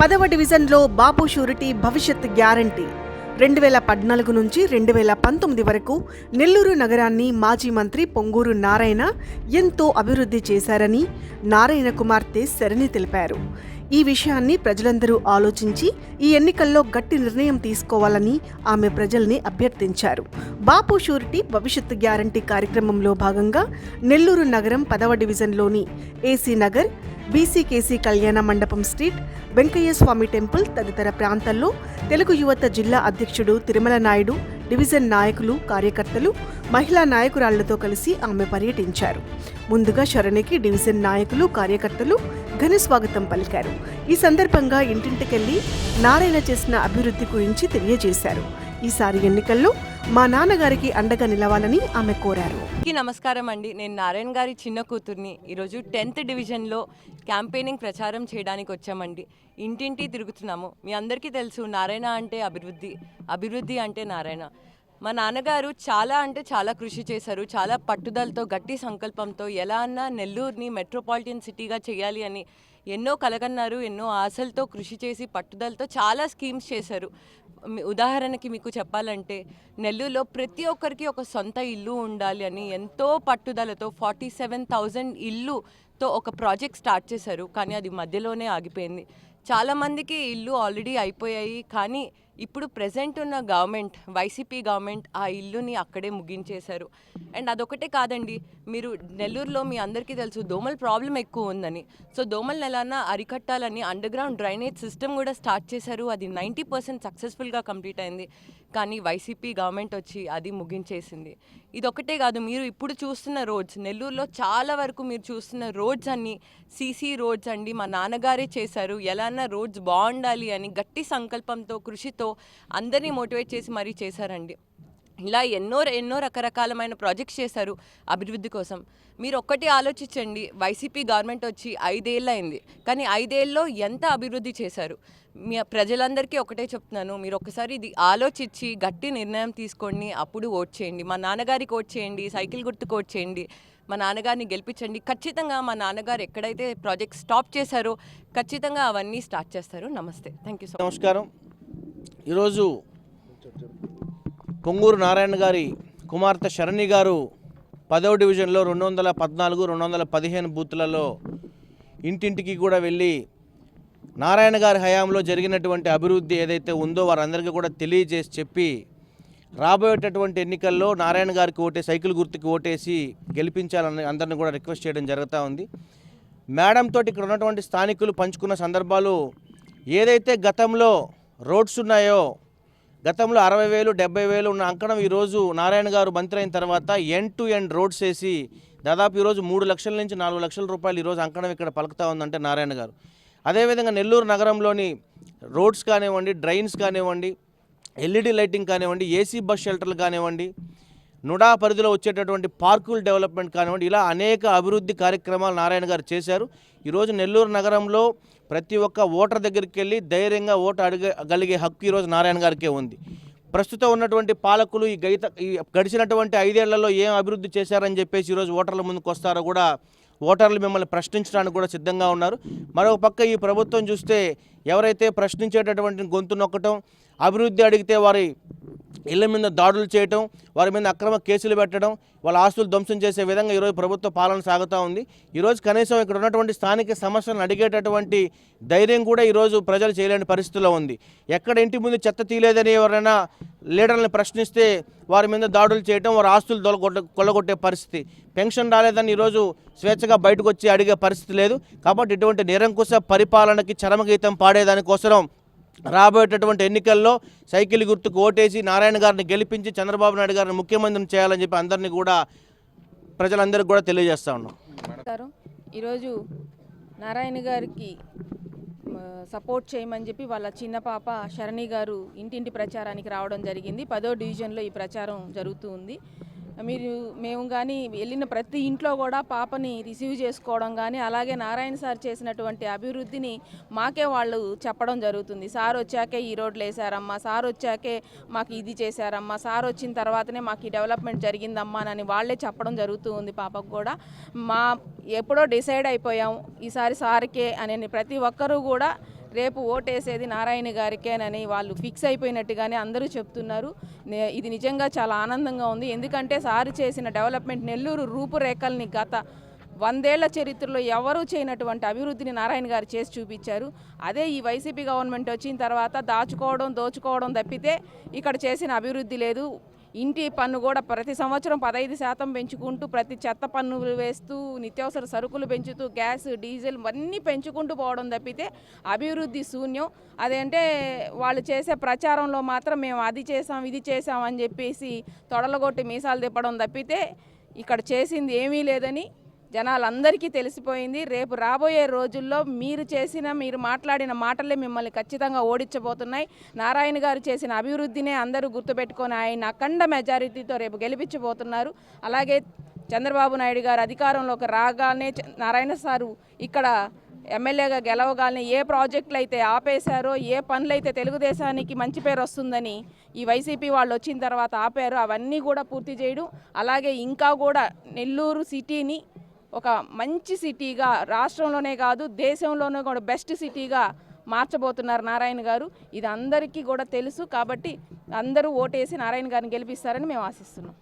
పదవ డివిజన్లో బాబు షూరిటీ భవిష్యత్ గ్యారంటీ. రెండు వేల పద్నాలుగు నుంచి రెండు వేల పంతొమ్మిది వరకు నెల్లూరు నగరాన్ని మాజీ మంత్రి పొంగూరు నారాయణ ఎంతో అభివృద్ధి చేశారని నారాయణ కుమార్తె శరణి తెలిపారు. ఈ విషయాన్ని ప్రజలందరూ ఆలోచించి ఈ ఎన్నికల్లో గట్టి నిర్ణయం తీసుకోవాలని ఆమె ప్రజల్ని అభ్యర్థించారు. బాపు షూరిటీ భవిష్యత్తు గ్యారంటీ కార్యక్రమంలో భాగంగా నెల్లూరు నగరం పదవ డివిజన్లోని ఏసీ నగర్ బీసీకేసీ కళ్యాణ మండపం స్ట్రీట్ వెంకయ్య స్వామి టెంపుల్ తదితర ప్రాంతాల్లో తెలుగు యువత జిల్లా అధ్యక్షుడు తిరుమల నాయుడు డివిజన్ నాయకులు కార్యకర్తలు మహిళా నాయకురాళ్ళతో కలిసి ఆమె పర్యటించారు. ముందుగా శరణికి డివిజన్ నాయకులు కార్యకర్తలు ఘన స్వాగతం పలికారు. ఈ సందర్భంగా ఇంటింటికెళ్ళి నారాయణ చేసిన అభివృద్ధి గురించి తెలియజేశారు. ఈసారి ఎన్నికల్లో మా నాన్నగారికి అండగా నిలవాలని ఆమె కోరారు. నమస్కారం అండి. నేను నారాయణ గారి చిన్న కూతుర్ని ఈరోజు టెన్త్ డివిజన్లో క్యాంపెయినింగ్ ప్రచారం చేయడానికి వచ్చామండి. ఇంటింటి తిరుగుతున్నాము. మీ అందరికీ తెలుసు నారాయణ అంటే అభివృద్ధి అభివృద్ధి అంటే నారాయణ. మా నాన్నగారు చాలా అంటే చాలా కృషి చేశారు. చాలా పట్టుదలతో గట్టి సంకల్పంతో ఎలా అన్నా నెల్లూరుని మెట్రోపాలిటన్ సిటీగా చేయాలి అని ఎన్నో కలగన్నారు ఎన్నో ఆశలతో కృషి చేసి పట్టుదలతో చాలా స్కీమ్స్ చేశారు. ఉదాహరణకి మీకు చెప్పాలంటే నెల్లూరులో ప్రతి ఒక్కరికి ఒక సొంత ఇల్లు ఉండాలి అని ఎంతో పట్టుదలతో ఫార్టీ సెవెన్ థౌజండ్ ఇల్లుతో ఒక ప్రాజెక్ట్ స్టార్ట్ చేశారు. కానీ అది మధ్యలోనే ఆగిపోయింది. చాలామందికి ఇల్లు ఆల్రెడీ అయిపోయాయి. కానీ ఇప్పుడు ప్రజెంట్ ఉన్న గవర్నమెంట్ వైసీపీ గవర్నమెంట్ ఆ ఇల్లుని అక్కడే ముగించేశారు. అండ్ అదొకటే కాదండి మీరు నెల్లూరులో మీ అందరికీ తెలుసు దోమల ప్రాబ్లం ఎక్కువ ఉందని. సో దోమలను ఎలానా అరికట్టాలని అండర్ గ్రౌండ్ డ్రైనేజ్ సిస్టమ్ కూడా స్టార్ట్ చేశారు. అది నైంటీ పర్సెంట్ సక్సెస్ఫుల్గా కంప్లీట్ అయింది. కానీ వైసీపీ గవర్నమెంట్ వచ్చి అది ముగించేసింది. ఇదొకటే కాదు మీరు ఇప్పుడు చూస్తున్న రోడ్స్ నెల్లూరులో చాలా వరకు మీరు చూస్తున్న రోడ్స్ అన్ని సీసీ రోడ్స్ అండి మా నాన్నగారే చేశారు. ఎలా రోడ్స్ బాగుండాలి అని గట్టి సంకల్పంతో కృషితో అందరినీ మోటివేట్ చేసి మరీ చేశారండి. ఇలా ఎన్నో ఎన్నో రకరకాలమైన ప్రాజెక్ట్స్ చేశారు అభివృద్ధి కోసం. మీరు ఒక్కటి ఆలోచించండి వైసీపీ గవర్నమెంట్ వచ్చి ఐదేళ్ళు అయింది కానీ ఐదేళ్ళలో ఎంత అభివృద్ధి చేశారు? మీ ప్రజలందరికీ ఒకటే చెప్తున్నాను మీరు ఒకసారి ఇది ఆలోచించి గట్టి నిర్ణయం తీసుకోండి అప్పుడు ఓట్ చేయండి. మా నాన్నగారికి ఓట్ చేయండి సైకిల్ గుర్తుకు ఓట్ చేయండి. మా నాన్నగారిని గెలిపించండి. ఖచ్చితంగా మా నాన్నగారు ఎక్కడైతే ప్రాజెక్ట్ స్టాప్ చేశారో ఖచ్చితంగా అవన్నీ స్టార్ట్ చేస్తారు. నమస్తే. థ్యాంక్ యూ సో నమస్కారం. ఈరోజు పొంగూరు నారాయణ గారి కుమార్తె శరణి గారు పదవ డివిజన్లో రెండు వందల పద్నాలుగు రెండు వందల పదిహేను బూత్లలో ఇంటింటికి కూడా వెళ్ళి నారాయణ గారి హయాంలో జరిగినటువంటి అభివృద్ధి ఏదైతే ఉందో వారందరికీ కూడా తెలియజేసి చెప్పి రాబోయేటటువంటి ఎన్నికల్లో నారాయణ గారికి ఓటే సైకిల్ గుర్తుకి ఓటేసి గెలిపించాలని అందరిని కూడా రిక్వెస్ట్ చేయడం జరుగుతూ ఉంది. మేడం తోటి ఇక్కడ ఉన్నటువంటి స్థానికులు పంచుకున్న సందర్భాలు ఏదైతే గతంలో రోడ్స్ ఉన్నాయో? గతంలో అరవై వేలు డెబ్బై వేలు ఉన్న అంకణం ఈరోజు నారాయణ గారు మంత్రి అయిన తర్వాత ఎండ్ టు ఎండ్ రోడ్స్ వేసి దాదాపు ఈరోజు మూడు లక్షల నుంచి నాలుగు లక్షల రూపాయలు ఈరోజు అంకణం ఇక్కడ పలుకుతా ఉందంటే నారాయణ గారు. అదేవిధంగా నెల్లూరు నగరంలోని రోడ్స్ కానివ్వండి డ్రైన్స్ కానివ్వండి ఎల్ఈడి లైటింగ్ కానివ్వండి ఏసీ బస్ షెల్టర్లు కానివ్వండి నుడా పరిధిలో వచ్చేటటువంటి పార్కుల డెవలప్మెంట్ కానివ్వండి ఇలా అనేక అభివృద్ధి కార్యక్రమాలు నారాయణ గారు చేశారు. ఈరోజు నెల్లూరు నగరంలో ప్రతి ఒక్క ఓటర్ దగ్గరికి వెళ్ళి ధైర్యంగా ఓటు అడగగలిగే హక్కు ఈరోజు నారాయణ గారికే ఉంది. ప్రస్తుతం ఉన్నటువంటి పాలకులు ఈ గైత ఈ గడిచినటువంటి ఐదేళ్ళలో ఏం అభివృద్ధి చేశారని చెప్పేసి ఈరోజు ఓటర్ల ముందుకు వస్తారో కూడా ఓటర్లు మిమ్మల్ని ప్రశ్నించడానికి కూడా సిద్ధంగా ఉన్నారు. మరొక పక్క ఈ ప్రభుత్వం చూస్తే ఎవరైతే ప్రశ్నించేటటువంటి గొంతు నొక్కటం అభివృద్ధి అడిగితే వారి ఇళ్ళ మీద దాడులు చేయటం వారి మీద అక్రమ కేసులు పెట్టడం వాళ్ళ ఆస్తులు ధ్వంసం చేసే విధంగా ఈరోజు ప్రభుత్వ పాలన సాగుతూ ఉంది. ఈరోజు కనీసం ఇక్కడ ఉన్నటువంటి స్థానిక సమస్యలను అడిగేటటువంటి ధైర్యం కూడా ఈరోజు ప్రజలు చేయలేని పరిస్థితిలో ఉంది. ఎక్కడ ఇంటి ముందు చెత్త తీయలేదని ఎవరైనా లీడర్లను ప్రశ్నిస్తే వారి మీద దాడులు చేయటం వారి ఆస్తులు దొలగొట్ట కొల్లగొట్టే పరిస్థితి. పెన్షన్ రాలేదని ఈరోజు స్వేచ్ఛగా బయటకు వచ్చి అడిగే పరిస్థితి లేదు. కాబట్టి ఇటువంటి నిరంకుశ పరిపాలనకి చరమగీతం పాడేదానికోసం రాబోయేటటువంటి ఎన్నికల్లో సైకిల్ గుర్తుకు ఓటేసి నారాయణ గారిని గెలిపించి చంద్రబాబు నాయుడు గారిని ముఖ్యమంత్రిని చేయాలని చెప్పి అందరినీ కూడా ప్రజలందరికీ కూడా తెలియజేస్తా ఉన్నాం. ఈరోజు నారాయణ గారికి సపోర్ట్ చేయమని చెప్పి వాళ్ళ చిన్న పాప శరణి గారు ఇంటింటి ప్రచారానికి రావడం జరిగింది. పదో డివిజన్లో ఈ ప్రచారం జరుగుతూ ఉంది. మీరు మేము కానీ వెళ్ళిన ప్రతి ఇంట్లో కూడా పాపని రిసీవ్ చేసుకోవడం కానీ అలాగే నారాయణ సార్ చేసినటువంటి అభివృద్ధిని మాకే వాళ్ళు చెప్పడం జరుగుతుంది. సార్ వచ్చాకే ఈ రోడ్లు వేసారమ్మా సార్ వచ్చాకే మాకు ఇది చేశారమ్మా సార్ వచ్చిన తర్వాతనే మాకు ఈ డెవలప్మెంట్ జరిగిందమ్మా అని వాళ్ళే చెప్పడం జరుగుతూ ఉంది పాపకు కూడా. మా ఎప్పుడో డిసైడ్ అయిపోయాం ఈసారి సార్కే అని ప్రతి ఒక్కరూ కూడా రేపు ఓటేసేది నారాయణ గారికేనని వాళ్ళు ఫిక్స్ అయిపోయినట్టుగానే అందరూ చెప్తున్నారు. ఇది నిజంగా చాలా ఆనందంగా ఉంది. ఎందుకంటే సారి చేసిన డెవలప్మెంట్ నెల్లూరు రూపురేఖల్ని గత వందేళ్ళ చరిత్రలో ఎవరూ చేయనటువంటి అభివృద్ధిని నారాయణ గారు చేసి చూపించారు. అదే ఈ వైసీపీ గవర్నమెంట్ వచ్చిన తర్వాత దాచుకోవడం దోచుకోవడం తప్పితే ఇక్కడ చేసిన అభివృద్ధి లేదు. ఇంటి పన్ను కూడా ప్రతి సంవత్సరం పదహైదు శాతం పెంచుకుంటూ ప్రతి చెత్త పన్నులు వేస్తూ నిత్యావసర సరుకులు పెంచుతూ గ్యాస్ డీజిల్ అన్నీ పెంచుకుంటూ పోవడం తప్పితే అభివృద్ధి శూన్యం. అదేంటే వాళ్ళు చేసే ప్రచారంలో మాత్రం మేము అది చేసాం ఇది చేసాం అని చెప్పేసి తొడలగొట్టి మీసాలు తిప్పడం తప్పితే ఇక్కడ చేసింది ఏమీ లేదని జనాలందరికీ తెలిసిపోయింది. రేపు రాబోయే రోజుల్లో మీరు చేసిన మీరు మాట్లాడిన మాటలే మిమ్మల్ని ఖచ్చితంగా ఓడించబోతున్నాయి. నారాయణ గారు చేసిన అభివృద్ధినే అందరూ గుర్తుపెట్టుకొని ఆయన అఖండ మెజారిటీతో రేపు గెలిపించబోతున్నారు. అలాగే చంద్రబాబు నాయుడు గారు అధికారంలోకి రాగానే నారాయణ సారు ఇక్కడ ఎమ్మెల్యేగా గెలవగానే ఏ ప్రాజెక్టులు అయితే ఆపేశారో ఏ పనులైతే తెలుగుదేశానికి మంచి పేరు వస్తుందని ఈ వైసీపీ వాళ్ళు వచ్చిన తర్వాత ఆపారు అవన్నీ కూడా పూర్తి చేయడం. అలాగే ఇంకా కూడా నెల్లూరు సిటీని ఒక మంచి సిటీగా రాష్ట్రంలోనే కాదు దేశంలోనే కూడా బెస్ట్ సిటీగా మార్చబోతున్నారు నారాయణ గారు. ఇది అందరికీ కూడా తెలుసు కాబట్టి అందరూ ఓటేసి నారాయణ గారిని గెలిపిస్తారని మేము ఆశిస్తున్నాం.